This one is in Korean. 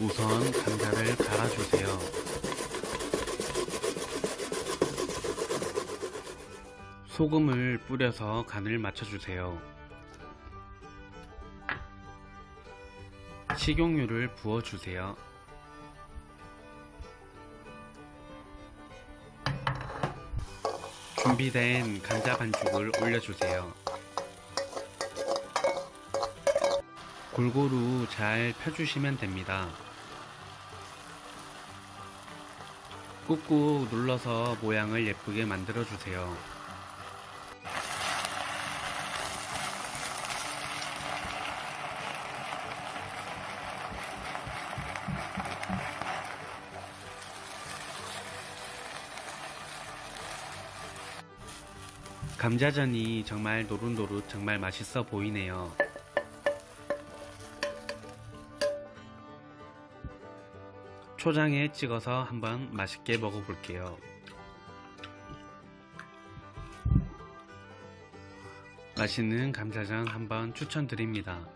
우선 감자를 갈아주세요. 소금을 뿌려서 간을 맞춰주세요. 식용유를 부어주세요. 준비된 감자 반죽을 올려주세요. 골고루 잘 펴주시면 됩니다. 꾹꾹 눌러서 모양을 예쁘게 만들어 주세요. 감자전이 정말 노릇노릇 정말 맛있어 보이네요. 초장에 찍어서 한번 맛있게 먹어볼게요. 맛있는 감자전 한번 추천드립니다.